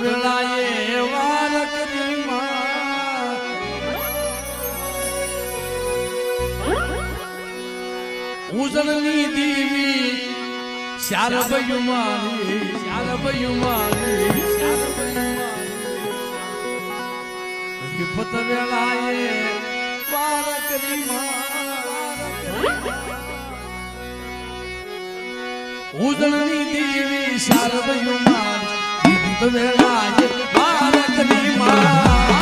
વેળાએ વાર કરી માં. ઉજળની દીવી શાર બયું મારી શાર મારી. વિપત વેળાએ વારમાં. ઉજળની દેવી શારદયું માર. વિપત વેળાએ વારમાં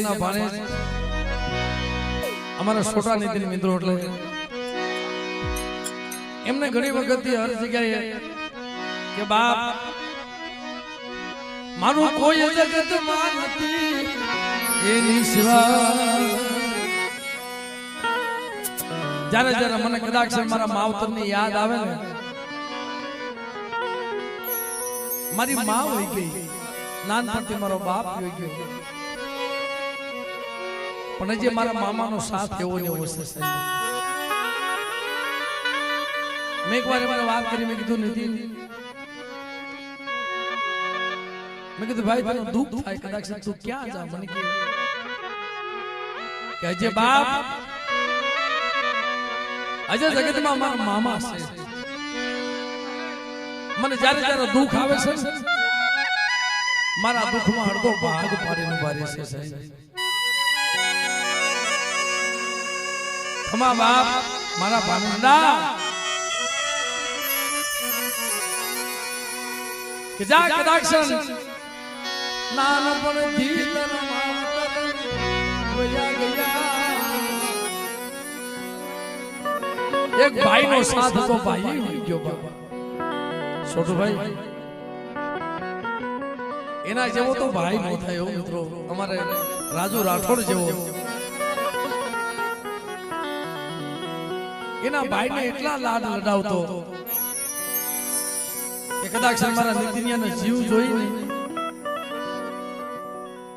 ઉગરેજાના ભાણે. અમારા છોટા નીતિ મિત્રો એટલે એમને ઘણી વખત હર જગ્યાએ કે બાપ મારું કોઈ જગતમાં નથી એની સિવાય. જ્યારે જ્યારે મને કદાચ મારા માવતરની યાદ આવે. ને મારી માં હોય ગઈ. નાનપણથી મારો બાપ હોય ગયો. પણ જે મારા મામાનો સાથ એવો ને એવો છે. મેં એકવાર એમને વાત કરી, મેં કીધું નીતિન મેં કીધું, ભાઈ, તને દુઃખ થાય, કદાચ તું ક્યાં જા? મને કે કે હજી બાપ અજય જગતમાં મારા મામા છે. મને જ્યારે જ્યારે દુઃખ આવે છે મારા દુઃખમાં અડધો ભાગ પાડીને ભારે છે, સાહેબ. ખમા બાપ મારા ભાનંદા કે જા કદાક્ષણ. નાનપણથી તન વયા ગયા. એક ભાઈનો સાથ હતો ભાઈ ગયો બાબા છોટુભાઈ એના જેવો તો ભાઈ નો થયો મિત્રો. અમારે રાજુ રાઠોડ જેવો. એના ભાઈને એટલા લાડ લડાવતો. કે કદાચ મારા નીતિનિયાનો જીવ જોઈને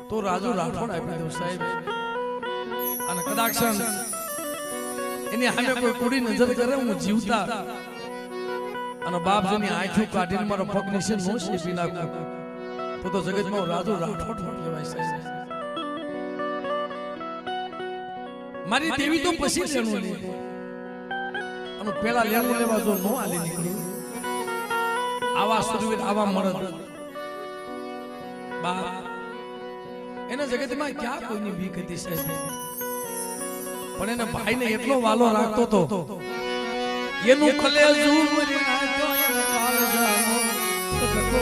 તો રાજુ રાઠોડ આપી દઉં સાહેબ. અને કદાચ એની સામે કોઈ કુડી નજર કરે હું જીવતા. અને બાપ જેની આંખો કાઢીને મારો પગ નીચે નો શેપી નાખું. તો તો જગતમાં રાજુ રાઠોડ કહેવાય સાહેબ. મારી દેવી તો પછી લેણું અને પેલા લેણું લેવા જો નો આલી નીકળ્યું આવા સુરવીર આવા મરદ. બાપ એના જગતમાં ક્યાં કોઈની બીક હતી સાહેબ? પણ એને ભાઈને એટલો વાલો રાખતો તો. એનું નાખ્યો કટકો.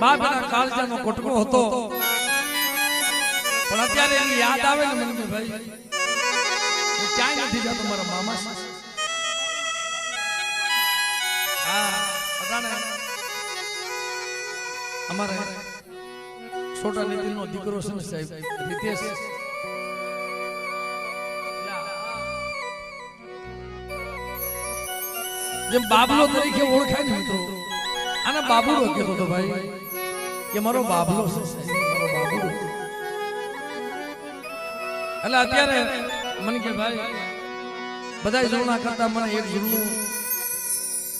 બાપ એના કાળજાનો કોટકો હતો. પણ અત્યારે એની યાદ આવે ને મને ભાઈ ક્યાંય નથી જતો મારા મામા અમારે છોટા નીતિનનો દીકરો છે સાહેબ, રીતેશ. જેમ બાબલો તરીકે ઓળખાય ને મિત્રો, આને બાબુડો કહેતો હતો ભાઈ, કે મારો બાબલો છે મારો બાબુડો. એટલે અત્યારે મને કે ભાઈ બધા ઝૂલના કરતા મને એક ઝૂલનું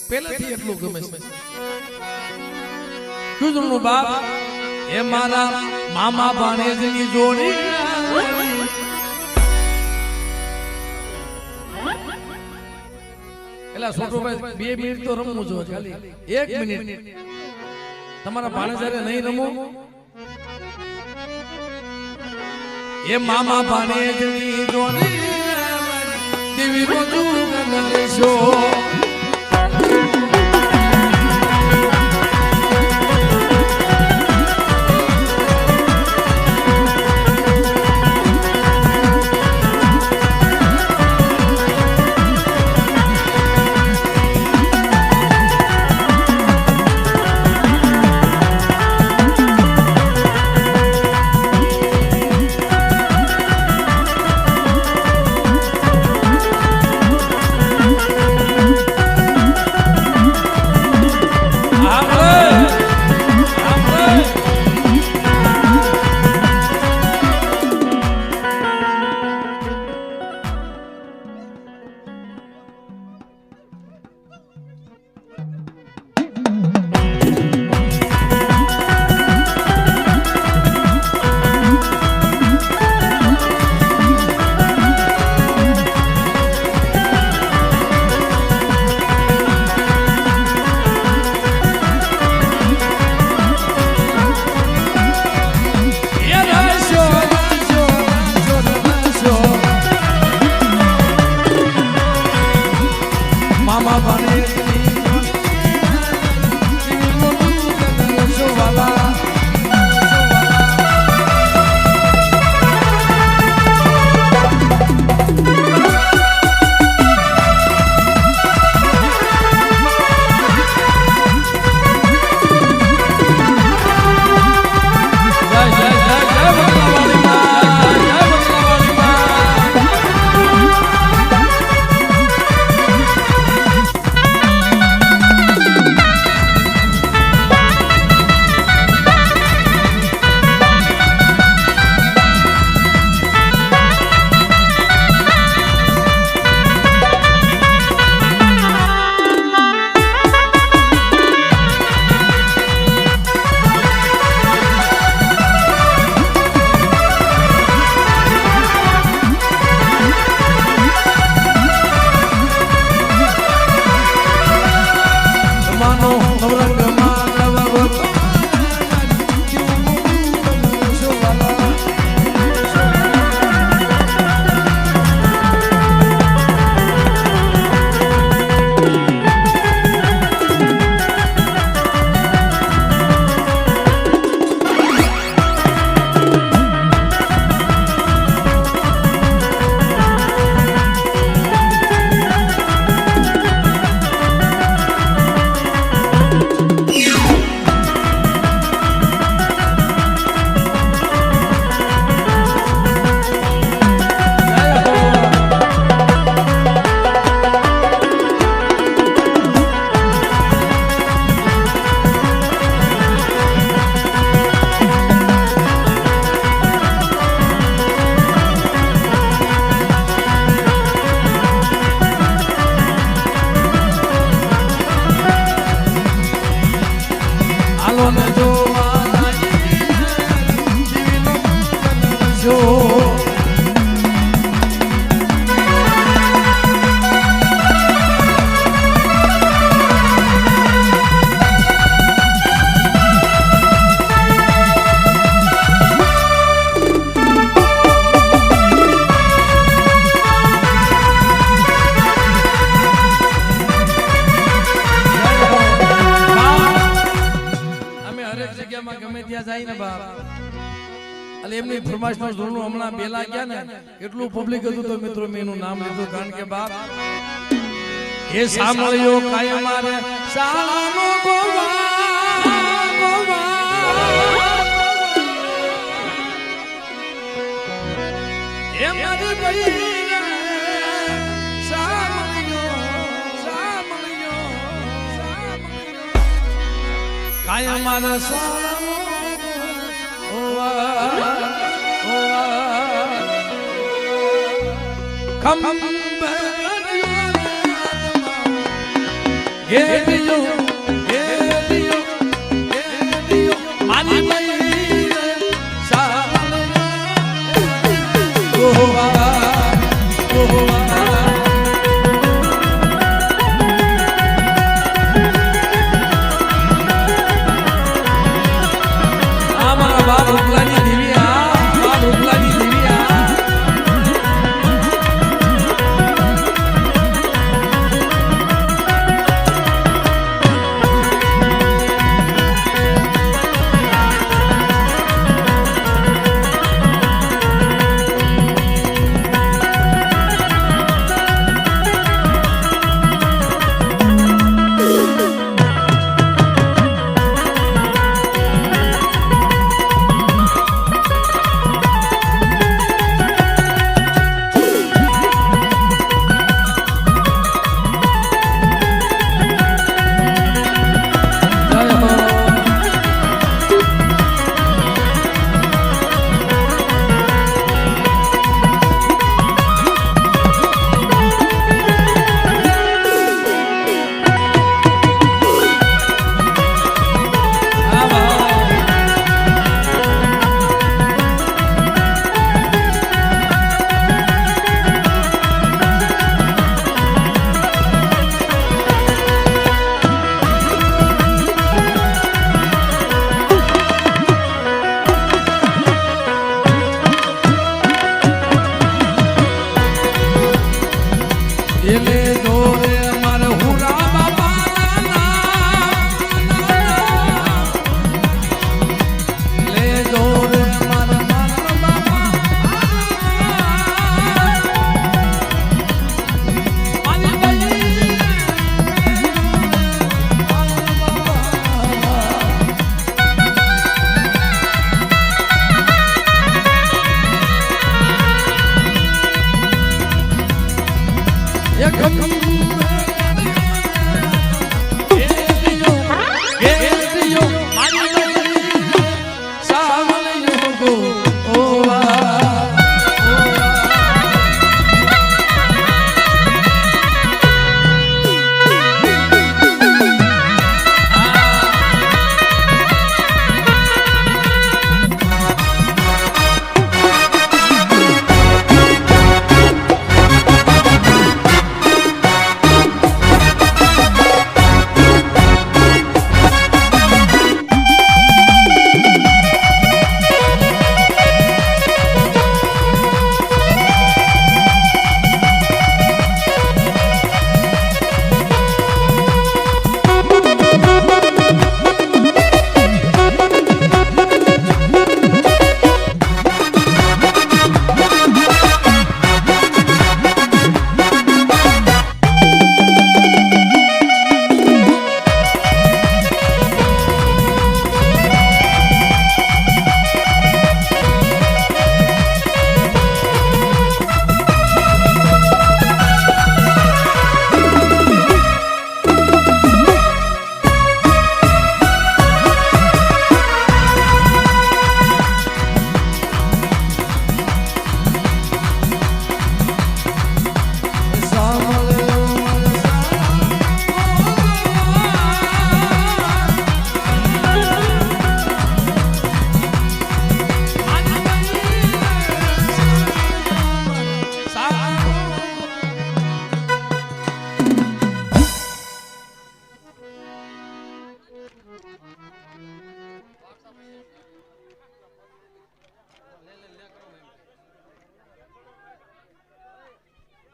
પહેલેથી એટલું ગમે છે. શું ઝૂલનું બાપ? એ મારા મામા ભાણેજની જોડી. એટલે છોટુભાઈ, બે મિનિટ તો રમવું જો ખાલી. એક મિનિટ. તમારા ભાણેજારે નહીં રમવું એ મામા ભાણેજની જોડી દેવી રોજુ ગણેશો. એ સાંભળ્યો કાય મારે શાળાનો ગોવા ગોવા એ મારી કાયમ મારે ઓવા ખંભ હે દિયો હે દિયો